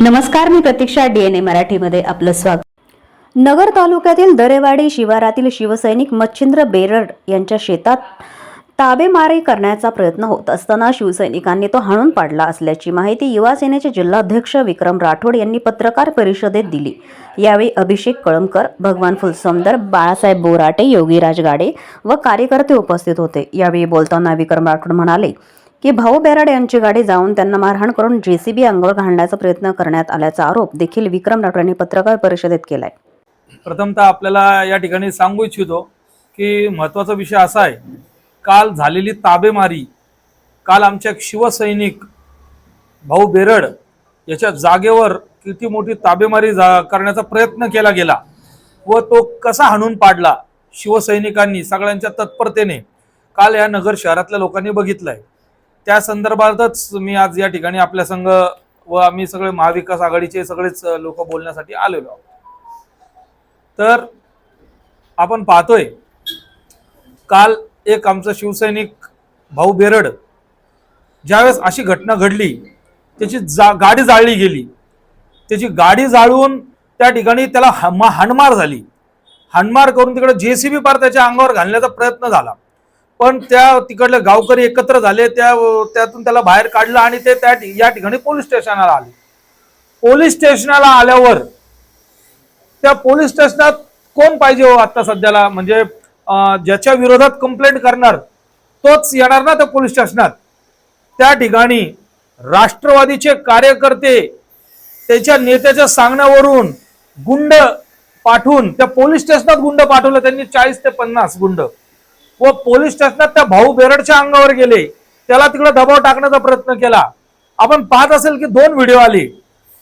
नमस्कार मी प्रतीक्षा डीएनए मराठीमध्ये आपलं स्वागत. नगर तालुक्यातील दरेवाडी शिवारातील शिवसैनिक मच्छिंद्र बेरड यांच्या शेतात ताबेमारी करण्याचा प्रयत्न होत असताना शिवसैनिकांनी तो हाणून पाडला असल्याची माहिती युवा सेनेचे जिल्हाध्यक्ष विक्रम राठोड यांनी पत्रकार परिषदेत दिली. यावेळी अभिषेक कळमकर भगवान फुलसमदर बाळासाहेब बोराटे योगीराज गाडे व कार्यकर्ते उपस्थित होते. यावेळी बोलताना विक्रम राठोड म्हणाले की भाऊ बेराड यांची गाडी जाऊन त्यांना मारहाण करून जेसीबी अंगावर घालण्याचा प्रयत्न करण्यात आल्याचा आरोप देखील विक्रम राठोड पत्रकार परिषदेत केलाय. प्रथमतः आपल्याला या ठिकाणी सांगू इच्छितो की महत्त्वाचा विषय असा आहे काल झालेली ताबेमारी काल आमच्या शिवसैनिक भाऊ बेरड याच्या जागेवर किती मोठी ताबेमारी जा करण्याचा प्रयत्न केला गेला व तो कसा हाणून पाडला शिवसैनिकांनी सगळ्यांच्या तत्परतेने काल या नगर शहरातल्या लोकांनी बघितलं आहे त्या संदर्भातच मी आज या ठिकाणी आपल्या संघ व आम्ही सगळे महाविकास आघाडीचे सगळेच लोक बोलण्यासाठी आलेलो आहोत. तर आपण पाहतोय काल एक आमचा शिवसैनिक भाऊ बेरड ज्यावेळेस अशी घटना घडली त्याची जा गाडी जाळली गेली. त्याची गाडी जाळून त्या ठिकाणी त्याला हमा हाणमार झाली. हाणमार करून तिकडे जेसीबी पार त्याच्या अंगावर घालण्याचा प्रयत्न झाला. पण त्या तिकडले गावकरी एकत्र झाले त्या त्यातून त्याला बाहेर काढलं आणि ते त्या या ठिकाणी पोलीस स्टेशनला आले. पोलीस स्टेशनला आल्यावर त्या पोलीस स्टेशनात कोण पाहिजे हो आता सध्याला? म्हणजे ज्याच्या विरोधात कंप्लेंट करणार तोच येणार ना त्या पोलीस स्टेशनात. त्या ठिकाणी राष्ट्रवादीचे कार्यकर्ते त्याच्या नेत्याच्या सांगण्यावरून गुंड पाठवून त्या पोलीस स्टेशनात गुंड पाठवलं त्यांनी चाळीस ते पन्नास गुंड. व पोलीस स्टेशनात त्या भाऊ बेरडच्या अंगावर गेले. त्याला तिकडे दबाव टाकण्याचा प्रयत्न केला. आपण पाहत असेल की दोन व्हिडिओ आले.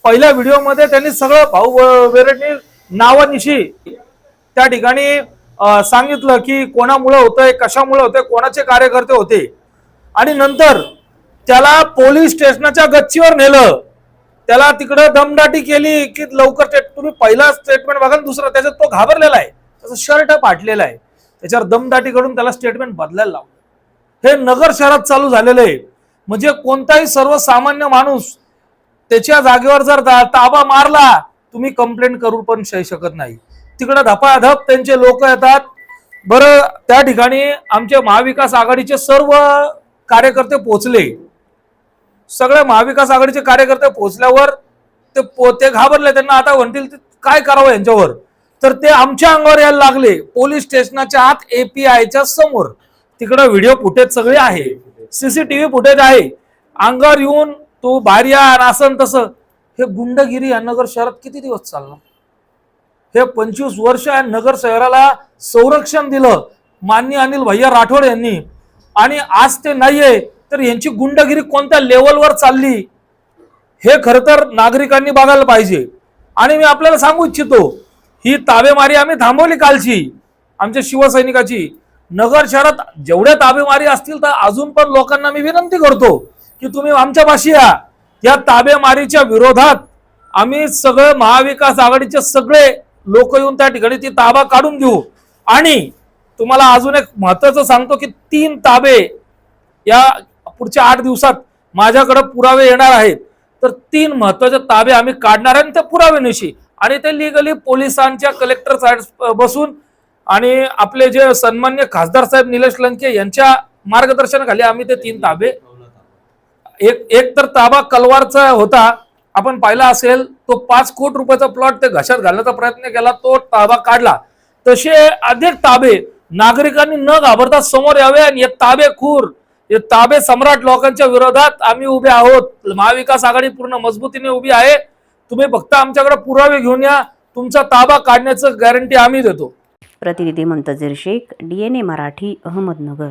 पहिल्या व्हिडिओमध्ये त्यांनी सगळं भाऊ बेरडनी नावानिशी त्या ठिकाणी सांगितलं की कोणामुळे होतंय कशामुळे होतंय कोणाचे कार्यकर्ते होते. आणि नंतर त्याला पोलीस स्टेशनाच्या गच्चीवर नेलं. त्याला तिकडं दमदाटी केली की लवकर तुम्ही पहिला स्टेटमेंट बघा दुसरा त्याच्यात तो घाबरलेला आहे. त्याचं शर्ट फाटलेला आहे. त्याच्यावर दमदाटी करून त्याला स्टेटमेंट बदलायला लावलं. हे नगर शहरात चालू झालेलं आहे. म्हणजे कोणताही सर्वसामान्य माणूस त्याच्या जागेवर जर दा- ताबा मारला तुम्ही कंप्लेंट करू पण शकत नाही. तिकडे धपाधप त्यांचे लोक येतात. बरं त्या ठिकाणी आमचे महाविकास आघाडीचे सर्व कार्यकर्ते पोचले सगळे महाविकास आघाडीचे कार्यकर्ते पोहोचल्यावर ते पो- ते घाबरले. त्यांना आता म्हणतील ते काय करावं यांच्यावर? तर ते आमच्या अंगावर यायला लागले. पोलीस स्टेशनाच्या आत एपीआयच्या समोर. तिकडं व्हिडिओ फुटेज सगळे आहे. सीसीटीव्ही फुटेज आहे. अंगावर येऊन तू बाहेर या आणि असं तसं. हे गुंडगिरी या नगर शहरात किती दिवस चालला हे पंचवीस वर्ष या नगर शहराला संरक्षण दिलं. मान्य अनिल भैया राठोड यांनी. आणि आज ते नाहीये तर यांची गुंडगिरी कोणत्या लेवलवर चालली? हे खरं तर नागरिकांनी बघायला पाहिजे. आणि मी आपल्याला सांगू इच्छितो ही ताबेमारी आम्ही थांबवली कालची आमच्या शिवसैनिकाची. नगर शहरात जेवढ्या ताबेमारी असतील तर अजून पण लोकांना मी विनंती करतो की तुम्ही आमच्या पाशी या. या ताबेमारीच्या विरोधात आम्ही सगळे महाविकास आघाडीचे सगळे लोक येऊन त्या ठिकाणी ती ताबा काढून घेऊ. आणि तुम्हाला अजून एक महत्वाचं सांगतो की तीन ताबे या पुढच्या आठ दिवसात माझ्याकडे पुरावे येणार आहेत. तर तीन महत्त्वाचे ताबे आम्ही काढणार आहे आणि त्या पुरावेनिशी आणि ते लिगली पोलिसांच्या कलेक्टर साईड बसून आणि आपले जे सन्मान्य खासदार साहेब निलेश लंके यांच्या मार्गदर्शनाखाली आम्ही ते तीन ताबे एक एक तर ताबा कलवारचा होता. आपण पाहिला असेल तो पाच कोटी रुपयाचा प्लॉट ते घशात घालण्याचा प्रयत्न केला तो ताबा काढला. तसे अनेक ताबे नागरिकांनी न घाबरता समोर यावे आणि हे ताबे खूर हे ताबे सम्राट लोकांच्या विरोधात आम्ही उभे आहोत. महाविकास आघाडी पूर्ण मजबूतीने उभी आहे. तुम्ही फक्त आमच्याकडे पुरावे घेऊन या. तुमचा ताबा काढण्याचं गॅरंटी आम्ही देतो. प्रतिनिधी मंतजीर शेख डीएनए मराठी अहमदनगर.